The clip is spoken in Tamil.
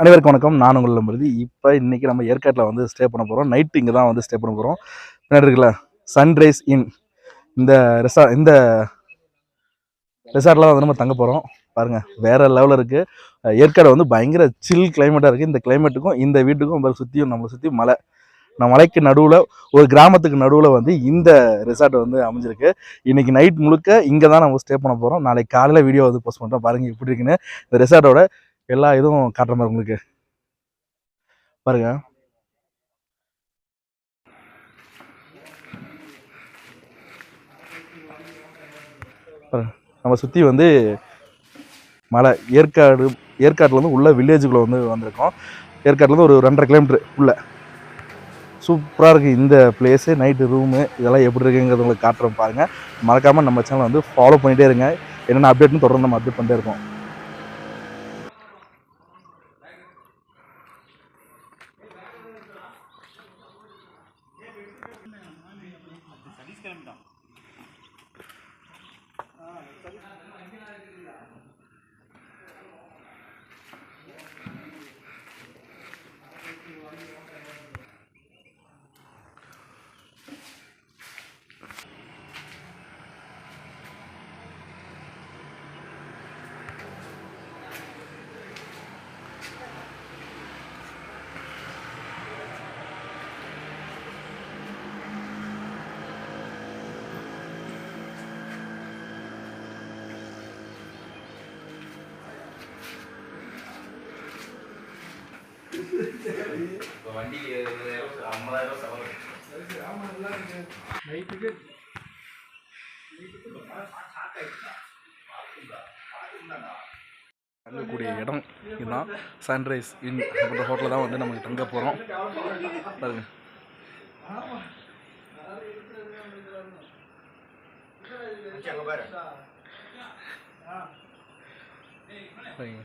அனைவருக்கும் வணக்கம். நான் உங்கள் நம்புறது இப்போ இன்றைக்கி நம்ம ஏற்காட்டில் வந்து ஸ்டே பண்ண போகிறோம் நைட்டு இங்கே தான் வந்து ஸ்டே பண்ண போகிறோம் பின்னாடி இருக்குல்ல சன்ரைஸ் இன் இந்த ரெசா இந்த ரெசார்ட்லாம் வந்து நம்ம தங்க போகிறோம் பாருங்கள் வேறு லெவலில் இருக்குது ஏற்காடு வந்து பயங்கர சில் கிளைமேட்டாக இருக்குது இந்த கிளைமேட்டுக்கும் இந்த வீட்டுக்கும் நம்ம சுற்றியும் நம்மளை சுற்றி மலை. நம்ம மலைக்கு நடுவில் ஒரு கிராமத்துக்கு நடுவில் வந்து இந்த ரெசார்ட் வந்து அமைஞ்சிருக்கு. இன்றைக்கி நைட் முழுக்க இங்கே தான் நம்ம ஸ்டே பண்ண போகிறோம் நாளைக்கு காலையில் வீடியோ வந்து போஸ்ட் பண்ணுறோம் பாருங்கள் எப்படி இருக்குன்னு. இந்த ரெசார்ட்டோட எல்லா இதுவும் காட்டுற மாதிரி உங்களுக்கு. பாருங்க. நம்ம சுற்றி வந்து மலை ஏற்காடு ஏற்காட்டில் வந்து உள்ள வில்லேஜுக்குள்ளே வந்து வந்திருக்கோம். ஏற்காட்டிலேருந்து ஒரு ரெண்டரை கிலோமீட்டர் உள்ளே. சூப்பராக இருக்குது இந்த பிளேஸு நைட்டு ரூமு இதெல்லாம் எப்படி இருக்குங்கிறது உங்களுக்கு காட்டுறோம் பாருங்கள் மறக்காமல் நம்ம சேனலை வந்து ஃபாலோ பண்ணிகிட்டே இருங்க. என்னென்ன அப்டேட்னு தொடர்ந்து நம்ம அப்டேட் பண்ணிட்டே இருக்கோம். 시켜냅니다. 아, வண்டிக்கு ஐம்பதாயிரம் செலவு நைட்டுக்கு தங்கக்கூடிய இடம் இதுதான் சன்ரைஸ் இன் அப்படின்ற ஹோட்டலில் தான் வந்து நம்ம தங்க போகிறோம் பாருங்க அங்கே பாரு பாருங்க.